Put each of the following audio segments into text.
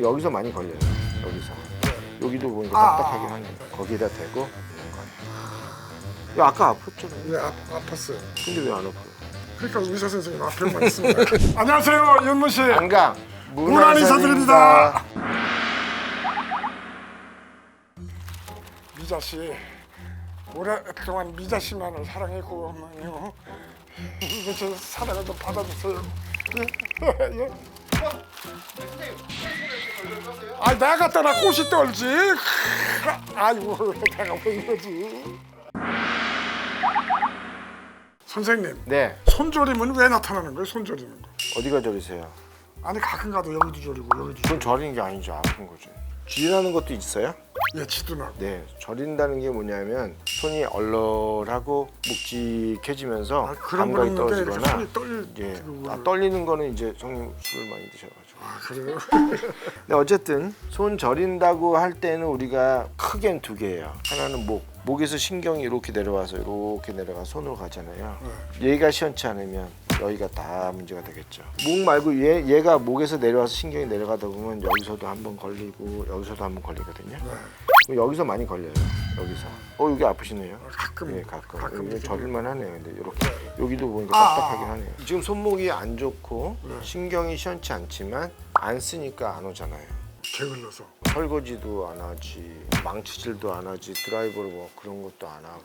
여기서 많이 걸려요. 여기서. 여기도 보니까 아, 딱딱하긴 아, 한데 거기다 대고. 야, 아까 아팠잖아요. 왜 아, 아팠어요? 근데 왜 안 아파요? 그러니까 의사 선생님 앞에만 있습니다. 안녕하세요, 윤문 씨. 안강 문안 인사드립니다. 미자 씨, 오랫동안 미자 씨만을 사랑했고만요. 이제 제 사랑을 좀 받아주세요. 예, 예. 아, 내가 갖다 놔 꽃이 떨지. 아이고, 내가 왜 이러지? 선생님, 네. 손조림은 왜 나타나는 거예요? 손조림은? 어디가 저리세요? 아니 가끔 가도 여기도 저리고 여기도 저리고 그건 저리는 게 아니죠. 아픈 거죠. 쥐라는 것도 있어요? 예 지도나고 네. 저린다는 게 뭐냐면 손이 얼얼하고 묵직해지면서 아, 그런 감각이 거는 이렇게 떨어지거나 손이 떨리고 예. 그러고. 아, 떨리는 거는 이제 형님 술을 많이 드셔가지고. 아 그래요? 근데 어쨌든 손 저린다고 할 때는 우리가 크게는 두 개예요. 하나는 목. 목에서 신경이 이렇게 내려와서 이렇게 내려가 손으로 가잖아요. 얘가 시원치 않으면 여기가 다 문제가 되겠죠. 목 말고 얘 얘가 목에서 내려와서 신경이 내려가다 보면 여기서도 한 번 걸리고 여기서도 한 번 걸리거든요. 그럼 여기서 많이 걸려요. 여기서. 어 여기 아프시네요. 가끔 예, 가끔. 가끔 여기. 저릴만 하네요. 근데 이렇게 여기도 보니까 아, 딱딱하긴 아, 아. 하네요. 지금 손목이 안 좋고 신경이 시원치 않지만 안 쓰니까 안 오잖아요. 게을러서 설거지도 안 하지, 망치질도 안 하지, 드라이버로 뭐 그런 것도 안 하고.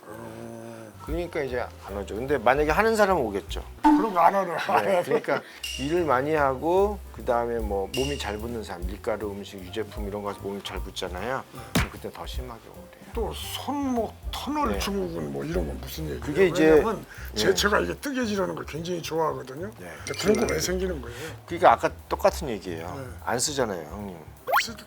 그러니까 이제 안 오죠. 근데 만약에 하는 사람은 오겠죠. 그런 거 안 하는 네, 그러니까 일을 많이 하고 그 다음에 뭐 몸이 잘 붙는 사람, 밀가루 음식, 유제품 이런 거 몸이 잘 붙잖아요. 그럼 그때 더 심하게 오래요. 또 손목 터널 네. 증후군 뭐 이런 건 무슨 얘기예요? 그게 이제- 왜냐면 네. 제 제가 이게 뜨개질하는 걸 굉장히 좋아하거든요. 네. 근데 그런 거 왜 생기는 거예요? 그러니까 아까 똑같은 얘기예요. 네. 안 쓰잖아요, 형님.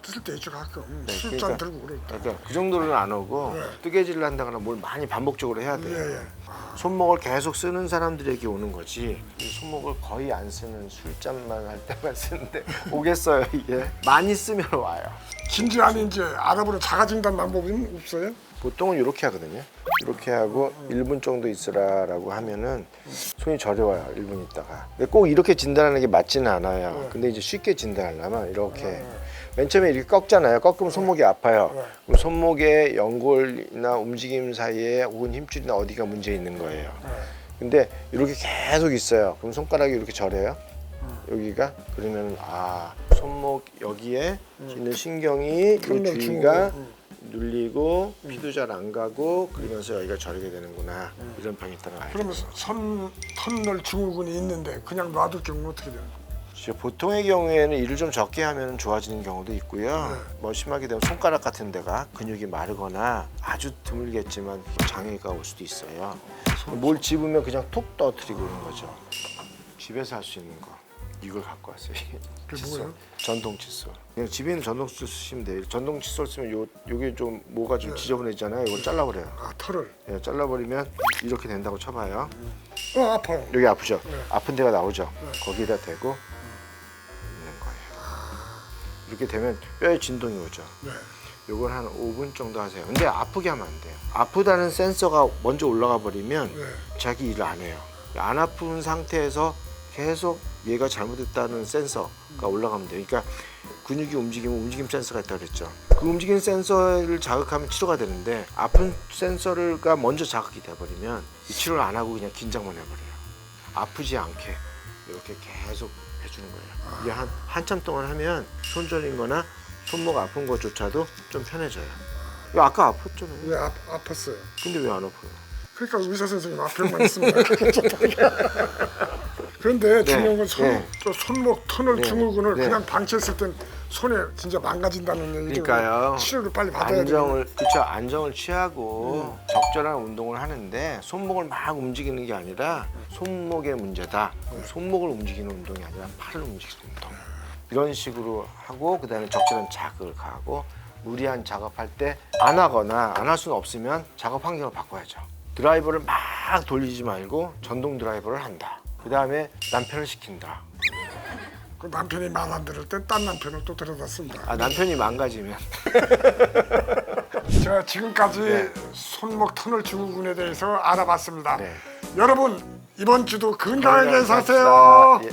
쓸때 있죠 가끔 네, 술잔 그러니까- 들고 그럴 때. 그러니까 그 정도는 안 오고 네. 뜨개질을 한다거나 뭘 많이 반복적으로 해야 돼요. 예, 예. 아, 손목을 계속 쓰는 사람들에게 오는 거지 이 손목을 거의 안 쓰는 술잔만 할 때만 쓰는데 오겠어요 이게 많이 쓰면 와요 진지 아닌지 알아보는 자가진단 방법은 없어요? 보통은 이렇게 하거든요. 이렇게 하고 1분 정도 있으라라고 하면은 손이 저려와요 1분 있다가. 근데 꼭 이렇게 진단하는 게 맞지는 않아요. 근데 이제 쉽게 진단하려면 이렇게. 맨 처음에 이렇게 꺾잖아요. 꺾으면 손목이 아파요. 그럼 손목의 연골이나 움직임 사이에 혹은 힘줄이나 어디가 문제 있는 거예요. 근데 이렇게 계속 있어요. 그럼 손가락이 이렇게 저려요. 여기가? 그러면 아 손목 여기에 있는 신경이 이 주위가 증후군. 눌리고 피도 잘 안 가고 그러면서 여기가 저리게 되는구나 이런 병이 있다는 알죠. 그러면 선 터널 증후군이 있는데 그냥 놔둘 경우는 어떻게 거예요? 진짜 보통의 경우에는 일을 좀 적게 하면 좋아지는 경우도 있고요. 뭐 심하게 되면 손가락 같은 데가 근육이 마르거나 아주 드물겠지만 장애가 올 수도 있어요. 뭘 집으면 그냥 톡 떨어뜨리고 오는 거죠. 집에서 할 수 있는 거 이걸 갖고 왔어요. 그게 칫솔, 뭐예요? 전동 칫솔. 그냥 집에 있는 전동 칫솔 쓰시면 돼요. 전동 칫솔 쓰면 요 요게 좀 뭐가 좀 지저분해지잖아요. 이걸 잘라버려요. 아 털을 예, 잘라버리면 이렇게 된다고 쳐봐요. 어 아파요. 여기 아프죠? 아픈 데가 나오죠? 거기다 대고 있는 거예요. 이렇게 되면 뼈에 진동이 오죠. 네. 요걸 한 5분 정도 하세요. 근데 아프게 하면 안 돼요. 아프다는 센서가 먼저 올라가 버리면 네. 자기 일을 안 해요. 안 아픈 상태에서 계속 얘가 잘못했다는 센서가 올라가면 돼요. 그러니까 근육이 움직이면 움직임 센서가 있다고 그랬죠. 그 움직임 센서를 자극하면 치료가 되는데 아픈 센서가 먼저 자극이 돼버리면 이 치료를 안 하고 그냥 긴장만 해버려요. 아프지 않게 이렇게 계속 해주는 거예요. 이게 한 한참 동안 하면 손 저린 거나 손목 아픈 것조차도 좀 편해져요. 아까 아팠잖아요. 왜 아, 아팠어요? 근데 왜 안 아파요? 그러니까 의사 선생님 앞에만 있습니다. 그런데 중요한 건 손, 네. 저 손목 터널 네. 증후군을 네. 그냥 방치했을 땐 손에 진짜 망가진다는 얘기죠. 그러니까요. 치료를 빨리 받아야 돼요. 안정을 그렇죠 안정을 취하고 적절한 운동을 하는데 손목을 막 움직이는 게 아니라 손목의 문제다. 그럼 손목을 움직이는 운동이 아니라 팔을 움직이는 운동. 이런 식으로 하고 그다음에 적절한 자극을 가하고 무리한 작업할 때 안 하거나 안 할 수는 없으면 작업 환경을 바꿔야죠. 드라이버를 막 돌리지 말고 전동 드라이버를 한다. 그 다음에 남편을 시킨다. 그 남편이 말 안 들을 땐딴 남편을 또 데려다 씁니다. 아 남편이 망가지면 제가 지금까지 네. 손목 터널 증후군에 대해서 알아봤습니다. 네. 여러분 이번 주도 건강하게 건강하게 사세요. 예.